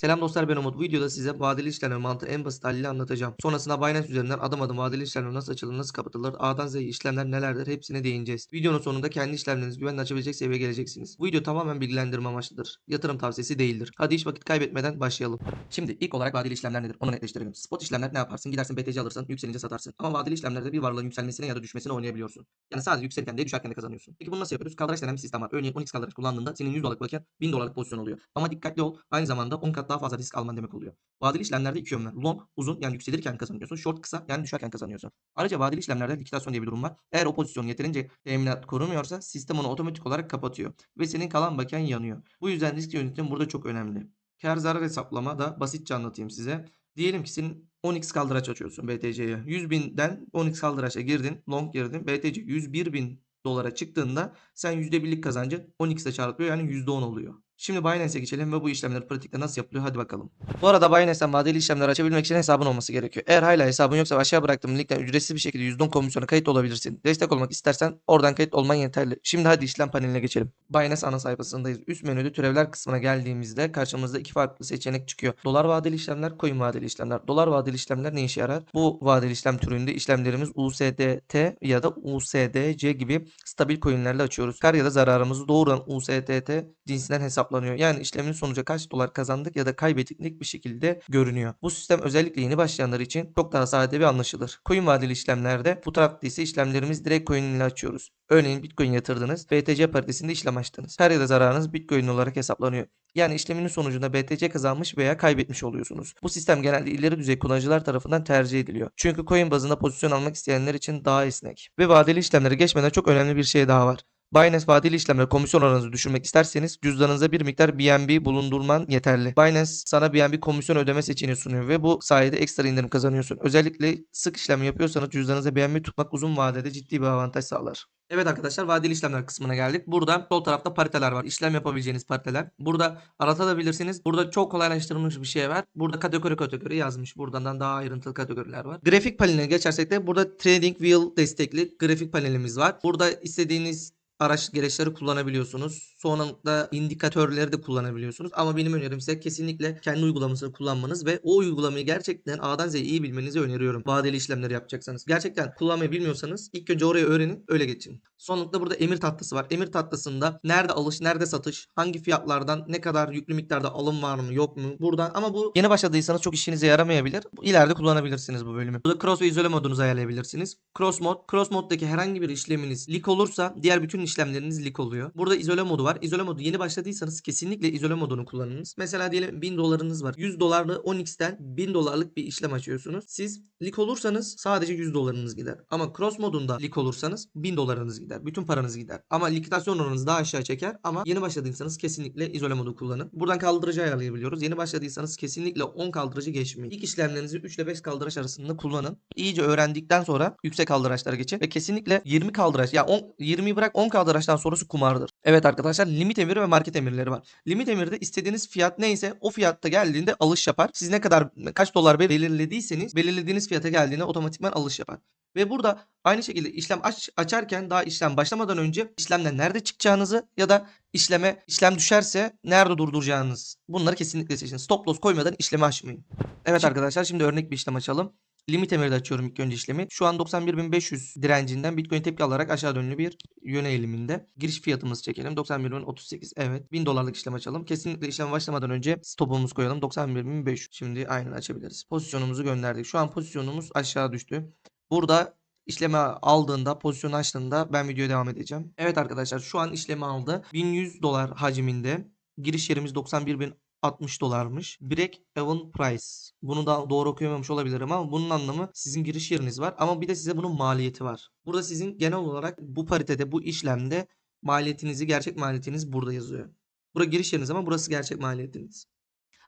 Selam dostlar ben Umut. Bu videoda size vadeli işlemler mantığı en basit haliyle anlatacağım. Sonrasında Binance üzerinden adım adım vadeli işlemler nasıl açılır, nasıl kapatılır, A'dan Z'ye işlemler nelerdir hepsine değineceğiz. Videonun sonunda kendi işlemlerinizi güvenle açabilecek seviyeye geleceksiniz. Bu video tamamen bilgilendirme amaçlıdır. Yatırım tavsiyesi değildir. Hadi hiç vakit kaybetmeden başlayalım. Şimdi ilk olarak vadeli işlemler nedir? Onu netleştirelim. Spot işlemler ne yaparsın? Gidersin BTC alırsın, yükselince satarsın. Ama vadeli işlemlerde bir varlığın yükselmesine ya da düşmesine oynayabiliyorsun. Yani sadece yükselirken değil düşerken de kazanıyorsun. Peki bunu nasıl yapıyoruz? Kaldıraç denen bir sistem var. Örneğin 10x kaldıraç kullandığında senin 100 dolarlık bakiyen 1000 dolarlık pozisyon oluyor. Ama dikkatli ol. Aynı zamanda 10 kat daha fazla risk alman demek oluyor. Vadeli işlemlerde iki yön var. Long uzun yani yükselirken kazanıyorsun. Short kısa yani düşerken kazanıyorsun. Ayrıca vadeli işlemlerde likitasyon diye bir durum var. Eğer o pozisyon yeterince teminat korumuyorsa sistem onu otomatik olarak kapatıyor. Ve senin kalan bakiyen yanıyor. Bu yüzden risk yönetimi burada çok önemli. Kar zarar hesaplama da basitçe anlatayım size. Diyelim ki senin 10x kaldıraç açıyorsun BTC'ye. 100 binden 10x kaldıraça girdin. Long girdin. BTC 101 bin dolara çıktığında sen %1'lik kazancı 10x'e çarpıyor yani %10 oluyor. Şimdi Binance'e geçelim ve bu işlemler pratikte nasıl yapılıyor hadi bakalım. Bu arada Binance'den vadeli işlemler açabilmek için hesabın olması gerekiyor. Eğer hala hesabın yoksa aşağı bıraktığım linkten ücretsiz bir şekilde %10 komisyona kayıt olabilirsin. Destek olmak istersen oradan kayıt olman yeterli. Şimdi hadi işlem paneline geçelim. Binance ana sayfasındayız. Üst menüde türevler kısmına geldiğimizde karşımızda iki farklı seçenek çıkıyor. Dolar vadeli işlemler, coin vadeli işlemler. Dolar vadeli işlemler ne işe yarar? Bu vadeli işlem türünde işlemlerimiz USDT ya da USDC gibi stabil coinlerle açıyoruz. Kar ya da zararımızı doğuran USDT cinsinden hesaplanıyor. Yani işlemin sonucu kaç dolar kazandık ya da kaybettik net bir şekilde görünüyor. Bu sistem özellikle yeni başlayanlar için çok daha sade ve anlaşılır. Coin vadeli işlemlerde bu tarafta ise işlemlerimiz direkt coin ile açıyoruz. Örneğin Bitcoin yatırdınız, BTC paritesinde işlem açtınız. Kar ya da zararınız Bitcoin olarak hesaplanıyor. Yani işleminin sonucunda BTC kazanmış veya kaybetmiş oluyorsunuz. Bu sistem genelde ileri düzey kullanıcılar tarafından tercih ediliyor. Çünkü coin bazında pozisyon almak isteyenler için daha esnek. Ve vadeli işlemlere geçmeden çok önemli bir şey daha var. Binance vadeli işlemler komisyon oranınızı düşürmek isterseniz cüzdanınızda bir miktar BNB bulundurman yeterli. Binance sana BNB komisyon ödeme seçeneği sunuyor ve bu sayede ekstra indirim kazanıyorsun. Özellikle sık işlem yapıyorsanız cüzdanınızda BNB tutmak uzun vadede ciddi bir avantaj sağlar. Evet arkadaşlar vadeli işlemler kısmına geldik. Burada sol tarafta pariteler var. İşlem yapabileceğiniz pariteler. Burada aratabilirsiniz. Burada çok kolaylaştırılmış bir şey var. Burada kategori kategori yazmış. Buradan daha ayrıntılı kategoriler var. Grafik paneline geçersek de burada Trading Wheel destekli grafik panelimiz var. Burada istediğiniz araç gereçleri kullanabiliyorsunuz. Sonunda indikatörleri de kullanabiliyorsunuz. Ama benim önerim size kesinlikle kendi uygulamasını kullanmanız ve o uygulamayı gerçekten A'dan Z'ye iyi bilmenizi öneriyorum. Vadeli işlemleri yapacaksanız. Gerçekten kullanmayı bilmiyorsanız ilk önce oraya öğrenin öyle geçin. Sonunda burada emir tatlısı var. Emir tatlısında nerede alış, nerede satış, hangi fiyatlardan ne kadar yüklü miktarda alım var mı yok mu? Buradan ama bu yeni başladıysanız çok işinize yaramayabilir. İleride kullanabilirsiniz bu bölümü. Burada cross ve izole modunuzu ayarlayabilirsiniz. Cross mod, cross moddaki herhangi bir işleminiz lik olursa diğer bütün işlemleriniz lik oluyor. Burada izole modu var. İzole modu yeni başladıysanız kesinlikle izole modunu kullanınız. Mesela diyelim 1000 dolarınız var. 100 dolarlı 10x'ten 1000 dolarlık bir işlem açıyorsunuz. Siz lik olursanız sadece 100 dolarınız gider. Ama cross modunda lik olursanız 1000 dolarınız gider. Bütün paranız gider. Ama likidasyon oranınızı daha aşağı çeker. Ama yeni başladıysanız kesinlikle izole modu kullanın. Buradan kaldırıcı ayarlayabiliyoruz. Yeni başladıysanız kesinlikle 10 kaldırıcı geçmeyin. İlk işlemlerinizi 3 ile 5 kaldıraç arasında kullanın. İyice öğrendikten sonra yüksek kaldıraçlara geçin. Ve kesinlikle 20 kaldıraç ya 10, 20'yi bırak 10 kaldıraçtan sonrası kumardır. Evet arkadaşlar limit emiri ve market emirleri var. Limit emirde istediğiniz fiyat neyse o fiyatta geldiğinde alış yapar. Siz ne kadar kaç dolar belirlediyseniz belirlediğiniz fiyata geldiğinde otomatikman alış yapar. Ve burada aynı şekilde işlem aç, açarken daha işlem başlamadan önce işlemden nerede çıkacağınızı ya da işleme işlem düşerse nerede durduracağınız bunları kesinlikle seçin. Stop loss koymadan işlemi açmayın. Evet arkadaşlar şimdi örnek bir işlem açalım. Limit emiri de açıyorum ilk önce işlemi. Şu an 91.500 direncinden Bitcoin tepki alarak aşağı yönlü bir yöne eğiliminde. Giriş fiyatımızı çekelim. 91.038. Evet. 1000 dolarlık işlem açalım. Kesinlikle işlem başlamadan önce stopumuzu koyalım. 91.500. Şimdi aynen açabiliriz. Pozisyonumuzu gönderdik. Şu an pozisyonumuz aşağı düştü. Burada işlemi aldığında, pozisyonu açtığında ben videoya devam edeceğim. Evet arkadaşlar şu an işlemi aldı. 1100 dolar hacminde. Giriş yerimiz 91.000 60 dolarmış. Break even price. Bunu da doğru okuyamamış olabilirim ama bunun anlamı sizin giriş yeriniz var. Ama bir de size bunun maliyeti var. Burada sizin genel olarak bu paritede bu işlemde maliyetinizi gerçek maliyetiniz burada yazıyor. Bura giriş yeriniz ama burası gerçek maliyetiniz.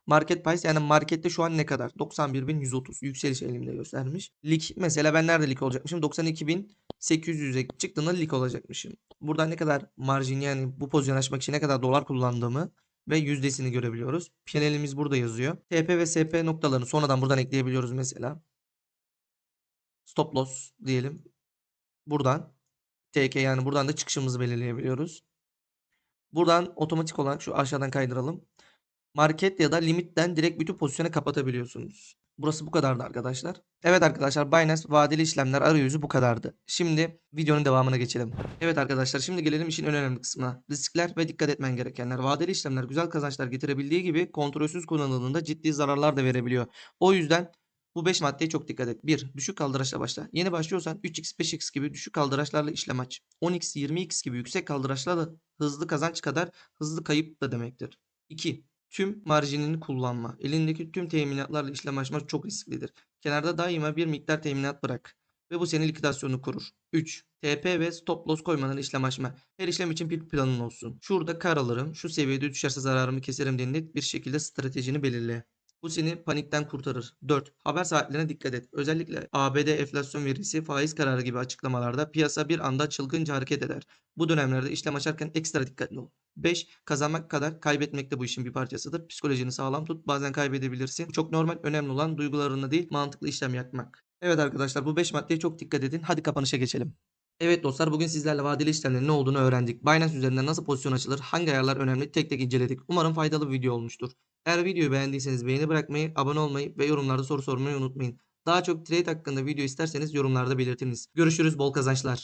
Market price yani markette şu an ne kadar? 91.130 yükseliş elimde göstermiş. Lik mesela ben nerede lik olacakmışım? 92.800'e çıktığında lik olacakmışım. Buradan ne kadar marjin yani bu pozisyon açmak için ne kadar dolar kullandığımı ve yüzdesini görebiliyoruz. Panelimiz burada yazıyor. TP ve SP noktalarını sonradan buradan ekleyebiliyoruz mesela. Stop loss diyelim. Buradan TK yani buradan da çıkışımızı belirleyebiliyoruz. Buradan otomatik olarak şu aşağıdan kaydıralım. Market ya da limitten direkt bütün pozisyonu kapatabiliyorsunuz. Burası bu kadardı arkadaşlar. Evet arkadaşlar Binance vadeli işlemler arayüzü bu kadardı. Şimdi videonun devamına geçelim. Evet arkadaşlar şimdi gelelim işin en önemli kısmına. Riskler ve dikkat etmen gerekenler. Vadeli işlemler güzel kazançlar getirebildiği gibi kontrolsüz kullanıldığında ciddi zararlar da verebiliyor. O yüzden bu 5 maddeye çok dikkat et. 1. Düşük kaldıraçla başla. Yeni başlıyorsan 3x 5x gibi düşük kaldıraçlarla işlem aç. 10x 20x gibi yüksek kaldıraçlarla hızlı kazanç kadar hızlı kayıp da demektir. 2. Tüm marjinini kullanma. Elindeki tüm teminatlarla işlem açmak çok risklidir. Kenarda daima bir miktar teminat bırak. Ve bu senin liküdasyonunu korur. 3. TP ve stop loss koymadan işlem açma. Her işlem için bir planın olsun. Şurada kar alırım, şu seviyede düşerse zararımı keserim diye net bir şekilde stratejini belirle. Bu seni panikten kurtarır. 4. Haber saatlerine dikkat et. Özellikle ABD enflasyon verisi, faiz kararı gibi açıklamalarda piyasa bir anda çılgınca hareket eder. Bu dönemlerde işlem açarken ekstra dikkatli ol. 5. Kazanmak kadar kaybetmek de bu işin bir parçasıdır. Psikolojini sağlam tut. Bazen kaybedebilirsin. Çok normal. Önemli olan duygularına değil mantıklı işlem yapmak. Evet arkadaşlar bu 5 maddeye çok dikkat edin. Hadi kapanışa geçelim. Evet dostlar bugün sizlerle vadeli işlemlerin ne olduğunu öğrendik. Binance üzerinden nasıl pozisyon açılır, hangi ayarlar önemli tek tek inceledik. Umarım faydalı bir video olmuştur. Eğer videoyu beğendiyseniz beğeni bırakmayı, abone olmayı ve yorumlarda soru sormayı unutmayın. Daha çok trade hakkında video isterseniz yorumlarda belirtiniz. Görüşürüz bol kazançlar.